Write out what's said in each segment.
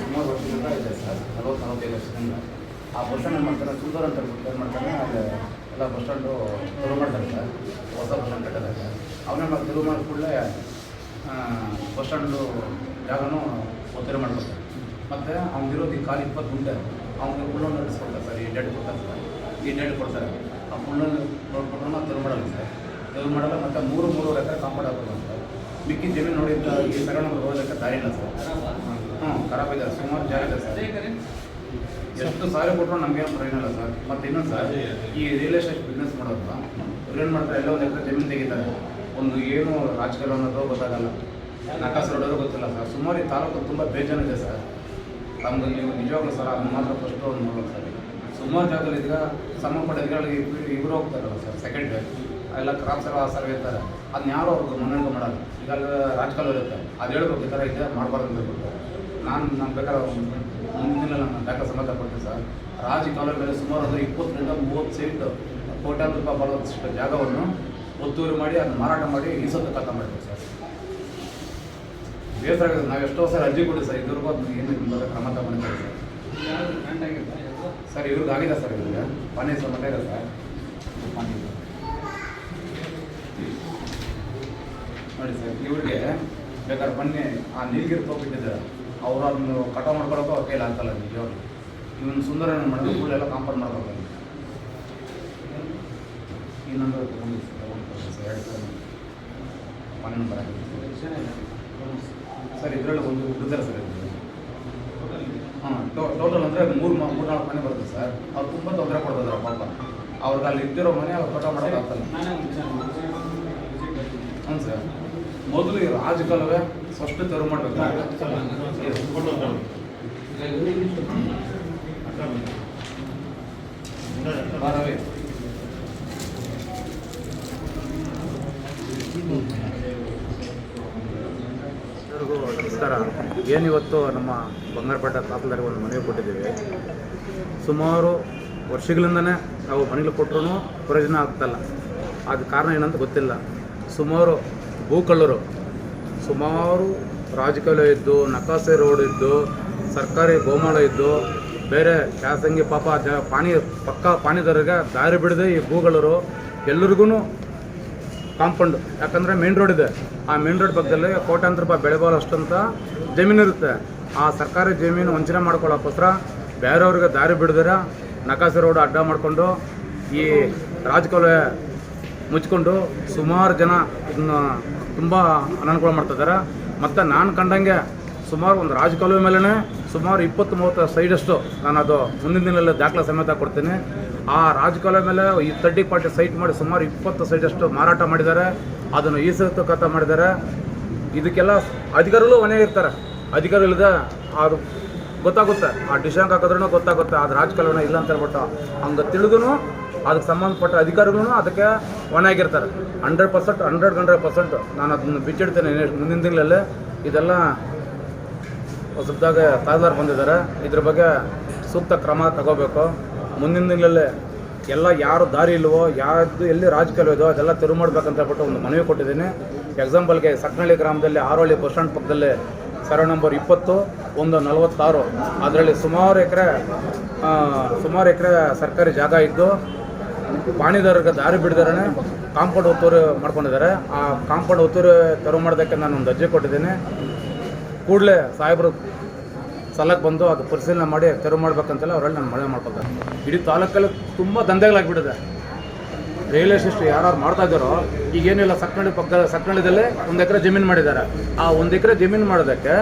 ಸುಮಾರು ವರ್ಷದಿಂದ ಇದೆ ಸರ್ ನಲವತ್ತು ನಲವತ್ತೈದು ವರ್ಷದಿಂದ ಆ ಬಸ್ ಸ್ಟ್ಯಾಂಡ್ ಮಾಡ್ತಾರೆ ಸುಂದರ ಅಂತ ಏನು ಮಾಡ್ತಾರೆ ಅಲ್ಲಿ ಎಲ್ಲ ಬಸ್ ಸ್ಟ್ಯಾಂಡು ತೆರವು ಮಾಡ್ತಾರೆ ಸರ್ ಹೊಸ ಬಸ್ ಸ್ಟ್ಯಾಂಡ್ ಕಟ್ಟೋದಕ್ಕೆ ಅವನೇ ಮಾಡಿ ತೆರವು ಮಾಡಿದ ಕೂಡಲೇ ಬಸ್ ಸ್ಟ್ಯಾಂಡು ಜಾಗನೂ ತೆರವು ಮಾಡ್ಬೇಕು ಮತ್ತು ಅವ್ನಿಗಿರೋದು ಈ ಕಾಲು ಇಪ್ಪತ್ತು ಗುಂಟೆ ಅವ್ನಿಗೆ ಫುಲ್ಲನ್ನು ನಡೆಸ್ಕೊಡ್ತಾರೆ ಸರ್ ಈ ಡೇಟ್ ಕೊಡ್ತಾರೆ ಸರ್ ಈ ಡೇಟ್ ಕೊಡ್ತಾರೆ ಆ ಫುಲ್ ನೋಡ್ಕೊಂಡ್ರೆ ನಾವು ತೆರವು ಮಾಡಲ್ಲ ಸರ್ ತೆರವು ಮಾಡಲ್ಲ ಮತ್ತೆ ಮೂರು ಮೂರುವರೆ ಎಕರೆ ಕಾಂಪೌಂಡ್ ಹಾಕೋದು ಸರ್ ಮಿಕ್ಕಿ ಜಮೀನು ನೋಡಿ ಅಂತ ಈ ಸಗಣ ಹೋಗೋದಕ್ಕೆ ದಾರಿ ಇಲ್ಲ ಸರ್. ಹ್ಞೂ ಖರಾಬ್ ಇದೆ, ಸುಮಾರು ಜಾಗ ಇದೆ ಸರ್. ಎಷ್ಟು ಸಾರಿ ಕೊಟ್ಟರು ನಮಗೇನು ಪ್ರಯೋಜನ ಇಲ್ಲ ಸರ್. ಮತ್ತು ಇನ್ನೊಂದು ಸರ್, ಈ ರಿಯಲ್ ಎಸ್ಟೇಟ್ ಬಿಸ್ನೆಸ್ ಮಾಡೋದು ಇವ್ರು ಏನು ಮಾಡ್ತಾರೆ ಎಲ್ಲ ಒಂದು ಎಕರೆ ಜಮೀನು ತೆಗಿತಾರೆ. ಒಂದು ಏನು ರಾಜಕೀಯ ಅನ್ನೋದು ಗೊತ್ತಾಗಲ್ಲ. ನಕಾಸ ಹೊಡೋದು ಗೊತ್ತಿಲ್ಲ ಸರ್. ಸುಮಾರು ಈ ತಾಲೂಕು ತುಂಬ ಬೇಜಾನಿದೆ ಸರ್. ತಮ್ಮದು ನೀವು ನಿಜವಾಗ್ಲೂ ಸರ್ ಅದನ್ನ ಮಾತ್ರ ಫಸ್ಟು ಒಂದು ನೋಡೋದು ಸರ್. ಸುಮಾರು ಜಾಗದಲ್ಲಿ ಈಗ ಸಂಬಂಧಪಟ್ಟ ಇದ್ರಲ್ಲಿ ಇವರು ಹೋಗ್ತಾರಲ್ಲ ಸರ್ ಸೆಕೆಂಡ್ ಎಲ್ಲ ಕ್ರಾಪ್ ಸರ್ವ ಸರ್ವೆ ಇರ್ತಾರೆ. ಅದನ್ನ ಯಾರು ಅವ್ರಿಗೆ ಮನವರಿಕೆ ಮಾಡಲ್ಲ ಈಗ ರಾಜಕಾಲ ಇರುತ್ತೆ. ಅದು ಹೇಳ್ಬೇಕು ಈ ಥರ ಇದೆ ಮಾಡಬಾರ್ದು ಅಂತ ನಾನು ನನ್ನ ಬೇಕಾದ್ರೆ ಮುಂದಿನ ನಾನು ದಾಖಲೆ ಸಂಬಂಧ ಕೊಡ್ತೀನಿ ಸರ್. ರಾಜಕಾಲ ಮೇಲೆ ಸುಮಾರು ಅಂದರೆ ಇಪ್ಪತ್ತರಿಂದ ಮೂವತ್ತು ಸೀಟ್ ಕೋಟ್ಯಾಂತರ ರೂಪಾಯಿ ಬರೋದಷ್ಟು ಜಾಗವನ್ನು ಒತ್ತುವರಿ ಮಾಡಿ ಅದನ್ನ ಮಾರಾಟ ಮಾಡಿ ಈಸತ್ತು ಕಥ ಮಾಡ್ತೀವಿ ಸರ್. ಬೇಸರ ಆಗುತ್ತೆ ನಾವು ಎಷ್ಟೋ ಸರ್ ಅರ್ಜಿ ಕೊಡಿ ಸರ್. ಇದ್ರ ಅದನ್ನ ಏನು ನಿಮ್ಮ ಕ್ರಮ ತಗೊಂಡಿದ್ದೀವಿ ಸರ್. ಸರ್ ಇವ್ರಿಗೆ ಆಗಿದೆ ಸರ್ ಇವ್ರಿಗೆ ಮನೆ ಸಮೇತ ಇದೆ ಸರ್. ಪಾನಿ ಇದೆ. ನೋಡಿ ಸರ್, ಇವ್ರಿಗೆ ಬೇಕಾದ್ರೆ ಬನ್ನಿ, ಆ ನೀಲ್ಗಿರಿ ಹೋಗ್ಬಿಟ್ಟಿದ್ದಾರೆ ಅವ್ರು ಅದನ್ನು ಕಟ ಮಾಡ್ಕೊಳಕ್ಕೂ ಅವ್ರ ಕೈಲಿ ಆಗ್ತಲ್ಲ ನಿಜವಾಗ್ಲು ಇವನು ಸುಂದರ ಮಾಡಿದ್ರೆ ಕೂಲೆಲ್ಲ ಕಾಂಪೌಂಡ್ ಮಾಡ್ಬೇಕು ಈ ನಂಬರ್ ಸರ್ ಎರಡು ಸರ್ ಸರ್. ಇದರಲ್ಲಿ ಒಂದು ಹುಡುಗರ ಸರ್ ಇದು ಹಾಂ ಟೋಟಲ್ ಅಂದರೆ ಮೂರು ಮೂರು ನಾಲ್ಕು ಮನೆ ಬರುತ್ತೆ ಸರ್. ಅವ್ರು ತುಂಬ ತೊಂದರೆ ಕೊಡ್ತಿದ್ದಾರೆ ಪಾಪ. ಅವ್ರಿಗೆ ಅಲ್ಲಿ ಇದ್ದಿರೋ ಮನೆ ಅವ್ರು ಕಟ ಮಾಡೋಕ್ಕಾಗ್ತಲ್ಲ ಹ್ಞೂ ಸರ್. ಮೊದಲು ಈ ರಾಜಕಾಲವೇ ಸ್ಪಷ್ಟ ತೆರವು ಮಾಡಬೇಕು. ನಮಸ್ಕಾರ. ಏನಿವತ್ತು ನಮ್ಮ ಬಂಗಾರಪೇಟೆ ತಾಪಲದಾರಿಗೆ ಒಂದು ಮನವಿ ಕೊಟ್ಟಿದ್ದೀವಿ. ಸುಮಾರು ವರ್ಷಗಳಿಂದನೇ ನಾವು ಮನೆಗಳು ಕೊಟ್ಟರು ಪ್ರಯೋಜನ ಆಗ್ತಲ್ಲ ಅದು ಕಾರಣ ಏನಂತ ಗೊತ್ತಿಲ್ಲ. ಸುಮಾರು ಭೂಕಳ್ಳರು. ಸುಮಾರು ರಾಜಕೀಯ ಇದ್ದು ನಕಾಸೆ ರೋಡ್ ಇದ್ದು, ಸರ್ಕಾರಿ ಗೋಮಾಳ ಇದ್ದು, ಬೇರೆ ಖಾಸಂಗಿ ಪಾಪ ಜ ಪಾಣಿ, ಪಕ್ಕ ಪಾಣಿದಾರರಿಗೆ ದಾರಿ ಬಿಡದೆ ಈ ಭೂಗಳರು ಎಲ್ಲರಿಗೂ ಕಾಂಪೌಂಡ್. ಯಾಕಂದರೆ ಮೇನ್ ರೋಡ್ ಇದೆ. ಆ ಮೇನ್ ರೋಡ್ ಪಕ್ಕದಲ್ಲಿ ಕೋಟ್ಯಾಂತರ ರೂಪಾಯಿ ಬೆಳೆ ಅಷ್ಟಂತ ಜಮೀನು ಇರುತ್ತೆ. ಆ ಸರ್ಕಾರಿ ಜಮೀನು ವಂಚನೆ ಮಾಡ್ಕೊಳ್ಳೋಕ್ಕೋಸ್ಕರ ಬೇರೆಯವ್ರಿಗೆ ದಾರಿ ಬಿಡದಿರ ನಕಾಸೆ ರೋಡ್ ಅಡ್ಡ ಮಾಡಿಕೊಂಡು ಈ ರಾಜಕಾಲುವೆ ಮುಚ್ಕೊಂಡು ಸುಮಾರು ಜನ ಇದನ್ನ ತುಂಬ ಅನನುಕೂಲ ಮಾಡ್ತಿದ್ದಾರೆ ಮತ್ತು ನಾನು ಕಂಡಂಗೆ ಸುಮಾರು ಒಂದು ರಾಜಕಾಲುವೆ ಮೇಲೇ ಸುಮಾರು ಇಪ್ಪತ್ತು ಮೂವತ್ತು ಸೈಡಷ್ಟು ನಾನು ಅದು ಮುಂದಿನ ದಿನದಲ್ಲಿ ದಾಖಲೆ ಸಮೇತ ಕೊಡ್ತೀನಿ. ಆ ರಾಜಕಾಲುವೆ ಮೇಲೆ ಈ ತರ್ಟಿ ಪಾರ್ಟಿ ಸೈಟ್ ಮಾಡಿ ಸುಮಾರು ಇಪ್ಪತ್ತು ಸೈಡಷ್ಟು ಮಾರಾಟ ಮಾಡಿದ್ದಾರೆ. ಅದನ್ನು ಈಸತ್ತು ಕಥ ಮಾಡಿದ್ದಾರೆ. ಇದಕ್ಕೆಲ್ಲ ಅಧಿಕಾರಿಗಳು ಮನೆ ಇರ್ತಾರೆ. ಅಧಿಕಾರಿ ಇಲ್ಲದೆ ಅದು ಗೊತ್ತಾಗುತ್ತೆ. ಆ ಡಿಶಾಂಕ್ ಹಾಕಿದ್ರೂ ಗೊತ್ತಾಗುತ್ತೆ. ಅದು ರಾಜಕಾಲುವೆ ಇಲ್ಲ ಅಂತ ಹೇಳ್ಬಿಟ್ಟು ಹಂಗೆ ತಿಳಿದು ಅದಕ್ಕೆ ಸಂಬಂಧಪಟ್ಟ ಅಧಿಕಾರಿಗಳು ಅದಕ್ಕೆ ಹೊಣೆಯಾಗಿರ್ತಾರೆ hundred percent, hundred hundred percent. ನಾನು ಅದನ್ನು ಬಿಚ್ಚಿಡ್ತೇನೆ ಮುಂದಿನ ತಿಂಗಳಲ್ಲಿ. ಇದೆಲ್ಲ ಹೊಸದಾಗ ತಾಜಾರ್ ಬಂದಿದ್ದಾರೆ. ಇದ್ರ ಬಗ್ಗೆ ಸೂಕ್ತ ಕ್ರಮ ತಗೋಬೇಕು. ಮುಂದಿನ ದಿನಗಳಲ್ಲಿ ಎಲ್ಲ ಯಾರು ದಾರಿ ಇಲ್ವೋ, ಯಾವುದು ಎಲ್ಲಿ ರಾಜಕೀಯ ಇದೋ ಅದೆಲ್ಲ ತೆರವು ಮಾಡ್ಬೇಕಂತ ಹೇಳ್ಬಿಟ್ಟು ಒಂದು ಮನವಿ ಕೊಟ್ಟಿದ್ದೀನಿ. ಎಕ್ಸಾಂಪಲ್ಗೆ ಸಕ್ನಳ್ಳಿ ಗ್ರಾಮದಲ್ಲಿ ಆರೋಳಿ ಬಸ್ ಸ್ಟ್ಯಾಂಡ್ ಪಕ್ಕದಲ್ಲಿ ಸರ ನಂಬರ್ ಇಪ್ಪತ್ತು, ಒಂದು ನಲವತ್ತಾರು. ಅದರಲ್ಲಿ ಸುಮಾರು ಎಕರೆ ಸುಮಾರು ಎಕರೆ ಸರ್ಕಾರಿ ಜಾಗ ಇದ್ದು ಪಾಣಿದಾರರಿಗೆ ದಾರಿ ಬಿಡ್ದಾರೆ ಕಾಂಪೌಂಡ್ ಒತ್ತುವರಿ ಮಾಡ್ಕೊಂಡಿದ್ದಾರೆ. ಆ ಕಾಂಪೌಂಡ್ ಒತ್ತುವರಿ ತೆರವು ಮಾಡೋದಕ್ಕೆ ನಾನು ಒಂದು ಅರ್ಜಿ ಕೊಟ್ಟಿದ್ದೀನಿ. ಕೂಡಲೇ ಸಾಹೇಬರು ಸಲಕ್ಕೆ ಬಂದು ಅದು ಪರಿಶೀಲನೆ ಮಾಡಿ ತೆರವು ಮಾಡ್ಬೇಕಂತೆಲ್ಲ ಅವರಲ್ಲಿ ನಾನು ಮನವಿ ಮಾಡ್ಕೊತಾರೆ ಇಡೀ ತಾಲೂಕಲ್ಲಿ ತುಂಬ ದಂಧೆಗಳಾಗಿಬಿಟ್ಟಿದೆ. ರೈಲ್ವೆ ಎಸ್ಟೇಟ್ ಯಾರು ಮಾಡ್ತಾ ಇದ್ದಾರೋ ಈಗೇನಿಲ್ಲ ಸಕ್ಕಂಡಿ ಪಕ್ಕ, ಸಕ್ಕಂಡಿದಲ್ಲಿ ಒಂದು ಎಕರೆ ಜಮೀನು ಮಾಡಿದ್ದಾರೆ. ಆ ಒಂದು ಎಕರೆ ಜಮೀನು ಮಾಡೋದಕ್ಕೆ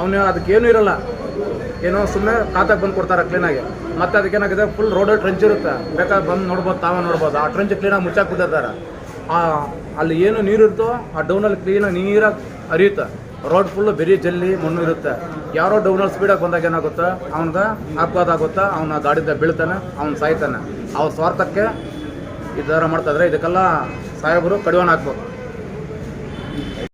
ಅವನು ಅದಕ್ಕೇನು ಇರಲ್ಲ. ಏನೋ ಸುಮ್ಮನೆ ಖಾತಾಗೆ ಬಂದು ಕೊಡ್ತಾರೆ ಕ್ಲೀನಾಗಿ ಮತ್ತೆ ಅದಕ್ಕೆ ಏನಾಗಿದೆ? ಫುಲ್ ರೋಡಲ್ಲಿ ಟ್ರೆಂಚ್ ಇರುತ್ತೆ. ಬೇಕಾದ್ರೆ ಬಂದು ನೋಡ್ಬೋದು, ತಾವೇ ನೋಡ್ಬೋದು. ಆ ಟ್ರೆಂಚ್ ಕ್ಲೀನಾಗಿ ಮುಚ್ಚಾಕ್ಬಿಟ್ಟಿರ್ತಾರೆ ಆ, ಅಲ್ಲಿ ಏನು ನೀರು ಇರುತ್ತೋ ಆ ಡೌನಲ್ಲಿ ಕ್ಲೀನಾಗಿ ನೀರಾಗಿ ಹರಿಯುತ್ತೆ. ರೋಡ್ ಫುಲ್ ಬೆರಿ ಜಲ್ಲಿ ಮಣ್ಣು ಇರುತ್ತೆ. ಯಾರೋ ಡೌನಲ್ಲಿ ಸ್ಪೀಡಾಗಿ ಬಂದಾಗ ಏನಾಗುತ್ತೆ? ಅವನಿಗೆ ಅಪಘಾತ ಆಗುತ್ತಾ. ಅವನ ಗಾಡಿಯಿಂದ ಬೀಳ್ತಾನೆ, ಅವ್ನು ಸಾಯ್ತಾನೆ. ಅವ್ರ ಸ್ವಾರ್ಥಕ್ಕೆ ಈ ಥರ ಮಾಡ್ತಾಯಿದ್ರೆ ಇದಕ್ಕೆಲ್ಲ ಸಾಹೇಬರು ಕಡಿವಾಣ ಹಾಕ್ಬೇಕು